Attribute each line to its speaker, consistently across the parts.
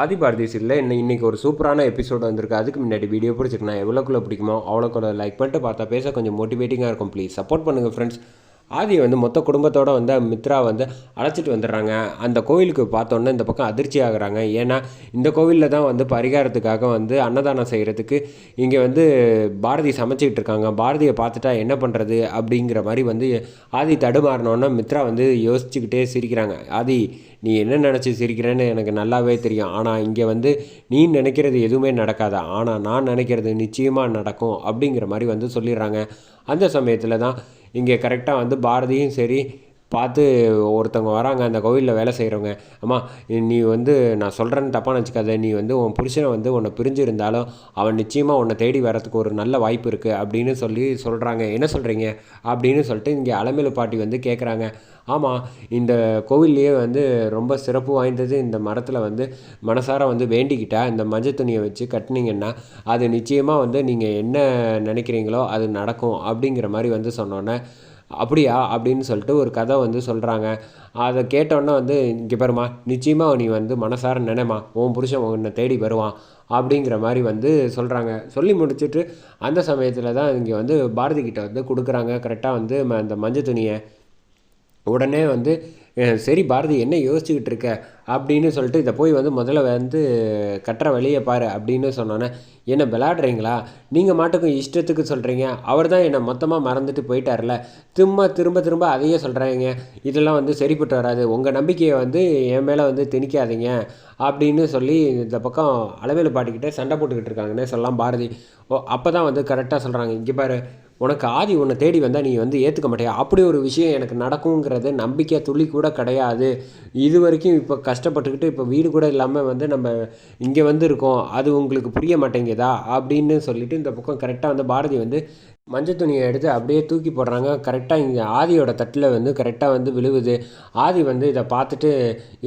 Speaker 1: ஆதி பாரதி சீரியலில் இன்னும் இன்றைக்கி ஒரு சூப்பரான எபிசோடு வந்திருக்கு. அதுக்கு முன்னாடி வீடியோ பிடிச்சிருக்கேன் எவ்வளோக்குள்ளே பிடிக்குமோ அவ்வளோக்குள்ள லைக் பண்ணிட்டு பார்த்தா பேச கொஞ்சம் மோட்டிவேட்டிங்காக இருக்கும். ப்ளீஸ் சப்போர்ட் பண்ணுங்கள் ஃப்ரெண்ட்ஸ் ஆதி வந்து மொத்த குடும்பத்தோடு வந்து மித்ரா வந்து அழைச்சிட்டு வந்துடுறாங்க. அந்த கோவிலுக்கு பார்த்தோன்னே இந்த பக்கம் அதிர்ச்சி ஆகுறாங்க. ஏன்னா இந்த கோவிலில் தான் வந்து பரிகாரத்துக்காக வந்து அன்னதானம் செய்கிறதுக்கு இங்கே வந்து பாரதி சமைச்சிக்கிட்டு இருக்காங்க. பாரதியை பார்த்துட்டா என்ன பண்ணுறது அப்படிங்கிற மாதிரி வந்து ஆதி தடுமாறினோன்னா மித்ரா வந்து யோசிச்சுக்கிட்டே சிரிக்கிறாங்க. ஆதி நீ என்ன நினச்சி சிரிக்கிறேன்னு எனக்கு நல்லாவே தெரியும். ஆனால் இங்கே வந்து நீ நினைக்கிறது எதுவுமே நடக்காதா? ஆனால் நான் நினைக்கிறது நிச்சயமாக நடக்கும். அப்படிங்கிற மாதிரி வந்து சொல்லிடுறாங்க. அந்த சமயத்தில் தான் இங்கே கரெக்டாக வந்து பாரதியும் சரி பார்த்து ஒருத்தவங்க வராங்க அந்த கோவிலில் வேலை செய்கிறவங்க அம்மா நீ வந்து நான் சொல்கிறேன்னு தப்பாக நினச்சிக்காத. நீ வந்து உன் புருஷனை வந்து உன்னை பிரிஞ்சிருந்தாலும் அவன் நிச்சயமாக உன்னை தேடி வரத்துக்கு ஒரு நல்ல வாய்ப்பு இருக்குது அப்படின்னு சொல்லி சொல்கிறாங்க என்ன சொல்கிறீங்க அப்படின்னு சொல்லிட்டு இங்கே அலமேலு பாட்டி வந்து கேட்குறாங்க ஆமாம் இந்த கோவில்லையே வந்து ரொம்ப சிறப்பு வாய்ந்தது. இந்த மரத்தில் வந்து மனசார வந்து வேண்டிக்கிட்டால் இந்த மஞ்சள் துணியை வச்சு கட்டினீங்கன்னா அது நிச்சயமாக வந்து நீங்கள் என்ன நினைக்கிறீங்களோ அது நடக்கும் அப்படிங்கிற மாதிரி வந்து சொன்னோன்னே. அப்படியா? அப்படின்னு சொல்லிட்டு ஒரு கதை வந்து சொல்கிறாங்க அதை கேட்டோன்னே வந்து இங்கே பாருமா நிச்சயமாக நீ வந்து மனசார நினைமா உன் புருஷன் உன்னை தேடி வருவான் அப்படிங்கிற மாதிரி வந்து சொல்கிறாங்க சொல்லி முடிச்சுட்டு அந்த சமயத்தில் தான் இங்கே வந்து பாரதி கிட்ட வந்து கொடுக்குறாங்க. கரெக்டாக வந்து அந்த மஞ்சள் துணியை. உடனே வந்து சரி பாரதி என்ன யோசிச்சுக்கிட்டு இருக்க? அப்படின்னு சொல்லிட்டு இதை போய் வந்து முதல்ல வந்து கட்டுற வழியை பாரு அப்படின்னு சொன்னோன்னே என்னை விளாடுறீங்களா நீங்கள் மாட்டுக்கும் இஷ்டத்துக்கு சொல்கிறீங்க அவர் தான் என்னை மொத்தமாக மறந்துட்டு போயிட்டார்ல. திரும்ப திரும்ப திரும்ப அதையே சொல்கிறாங்க இதெல்லாம் வந்து சரிப்பட்டு வராது. உங்கள் நம்பிக்கையை வந்து என் மேலே வந்து திணிக்காதீங்க. அப்படின்னு சொல்லி இந்த பக்கம் அளவேலு பாட்டிக்கிட்டே சண்டை போட்டுக்கிட்டு இருக்காங்கன்னே சொல்லலாம் பாரதி. ஓ அப்போ தான் வந்து கரெக்டாக சொல்கிறாங்க இங்கே பாரு உனக்கு ஆதி உன்னை தேடி வந்தால் நீ வந்து ஏற்றுக்க மாட்டியா? அப்படி ஒரு விஷயம் எனக்கு நடக்குங்கிறது நம்பிக்கை துளி கூட கிடையாது. இது வரைக்கும் இப்போ கஷ்டப்பட்டுக்கிட்டு இப்போ வீடு கூட இல்லாமல் வந்து நம்ம இங்கே வந்து இருக்கோம் அது உங்களுக்கு புரிய மாட்டேங்குதா? அப்படின்னு சொல்லிட்டு இந்த பக்கம் கரெக்டாக வந்து பாரதி வந்து மஞ்சள் துணியை எடுத்து அப்படியே தூக்கி போடுறாங்க. கரெக்டாக இங்கே ஆதியோட தட்டில் வந்து கரெக்டாக வந்து விழுவுது. ஆதி வந்து இதை பார்த்துட்டு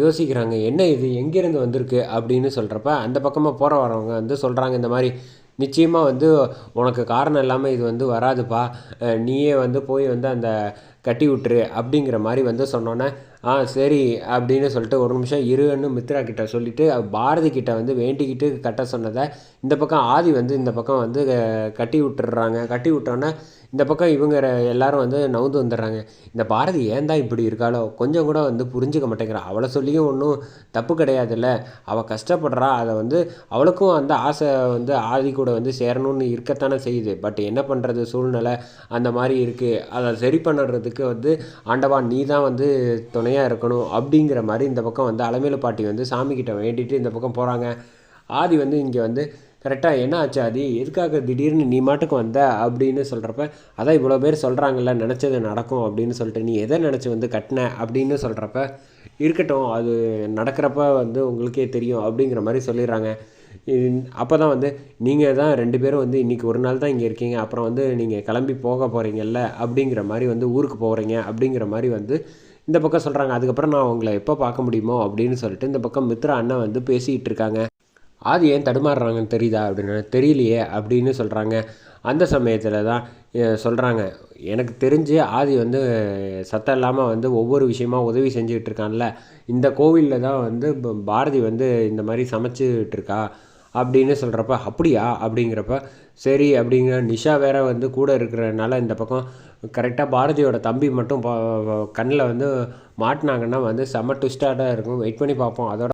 Speaker 1: யோசிக்கிறாங்க என்ன இது? எங்கேருந்து வந்திருக்கு? அப்படின்னு சொல்கிறப்ப அந்த பக்கமாக போகிற வரவங்க வந்து சொல்கிறாங்க இந்த மாதிரி நிச்சயமாக வந்து உனக்கு காரணம் இல்லாமல் இது வந்து வராதுப்பா. நீயே வந்து போய் வந்து அந்த கட்டி விட்டுரு அப்படிங்கிற மாதிரி வந்து சொன்னோன்னே ஆ சரி அப்படின்னு சொல்லிட்டு ஒரு நிமிஷம் இருன்னு மித்ரா கிட்ட சொல்லிவிட்டு பாரதி கிட்ட வந்து வேண்டிக்கிட்டு கட்ட சொன்னதை இந்த பக்கம் ஆதி வந்து இந்த பக்கம் வந்து கட்டி விட்டுறாங்க கட்டி விட்டோன்னே இந்த பக்கம் இவங்க எல்லாரும் வந்து நவுந்து வந்துடுறாங்க. இந்த பாரதி ஏன் தான் இப்படி இருக்காளோ கொஞ்சம் கூட வந்து புரிஞ்சுக்க மாட்டேங்கிறா. அவளை சொல்லியும் ஒன்றும் தப்பு கிடையாதுல்ல. அவள் கஷ்டப்படுறா. அதை வந்து அவளுக்கும் அந்த ஆசை வந்து ஆதி கூட வந்து சேரணும்னு இருக்கத்தானே செய்யுது. பட் என்ன பண்ணுறது சூழ்நிலை அந்த மாதிரி இருக்குது அதை சரி பண்ணுறதுக்கு வந்து ஆண்டவா நீ தான் வந்து துணையாக இருக்கணும் அப்படிங்கிற மாதிரி இந்த பக்கம் வந்து அலமேலு பாட்டி வந்து சாமிக்கிட்ட வேண்டிட்டு இந்த பக்கம் போகிறாங்க ஆதி வந்து இங்கே வந்து கரெக்டாக என்ன ஆச்சு ஆதி? எதுக்காக திடீர்னு நீ மாட்டுக்கு வந்த? அப்படின்னு சொல்கிறப்ப அதான் இவ்வளோ பேர் சொல்கிறாங்கல்ல நினச்சது நடக்கும் அப்படின்னு சொல்லிட்டு நீ எதை நினச்சி வந்து கட்டின? அப்படின்னு சொல்கிறப்ப இருக்கட்டும் அது நடக்கிறப்ப வந்து உங்களுக்கே தெரியும் அப்படிங்கிற மாதிரி சொல்லிடுறாங்க. அப்போ தான் வந்து நீங்கள் தான் ரெண்டு பேரும் வந்து இன்றைக்கி ஒரு நாள் தான் இங்கே இருக்கீங்க அப்புறம் வந்து நீங்கள் கிளம்பி போக போகிறீங்கல்ல அப்படிங்கிற மாதிரி வந்து ஊருக்கு போகிறீங்க அப்படிங்கிற மாதிரி வந்து இந்த பக்கம் சொல்கிறாங்க அதுக்கப்புறம் நான் உங்களை எப்போ பார்க்க முடியுமோ அப்படின்னு சொல்லிட்டு இந்த பக்கம் மித்ரா அண்ணன் வந்து பேசிகிட்டு இருக்காங்க. ஆதி ஏன் தடுமாறுறாங்கன்னு தெரியுதா அப்படின்னு தெரியலையே அப்படின்னு சொல்கிறாங்க அந்த சமயத்தில் தான் சொல்கிறாங்க எனக்கு தெரிஞ்சு ஆதி வந்து சத்தம் இல்லாமல் வந்து ஒவ்வொரு விஷயமா உதவி செஞ்சுக்கிட்டு இருக்கான்ல. இந்த கோவிலில் தான் வந்து பாரதி வந்து இந்த மாதிரி சமைச்சிக்கிட்டு இருக்கா. அப்படின்னு சொல்கிறப்ப அப்படியா? அப்படிங்கிறப்ப சரி அப்படிங்கிற நிஷா வேற வந்து கூட இருக்கிறனால இந்த பக்கம் கரெக்டாக பாரதியோட தம்பி மட்டும் கண்ணில் வந்து மாட்டினாங்கன்னா வந்து செம்ம ட்விஸ்டாக இருக்கும். வெயிட் பண்ணி பார்ப்போம். அதோட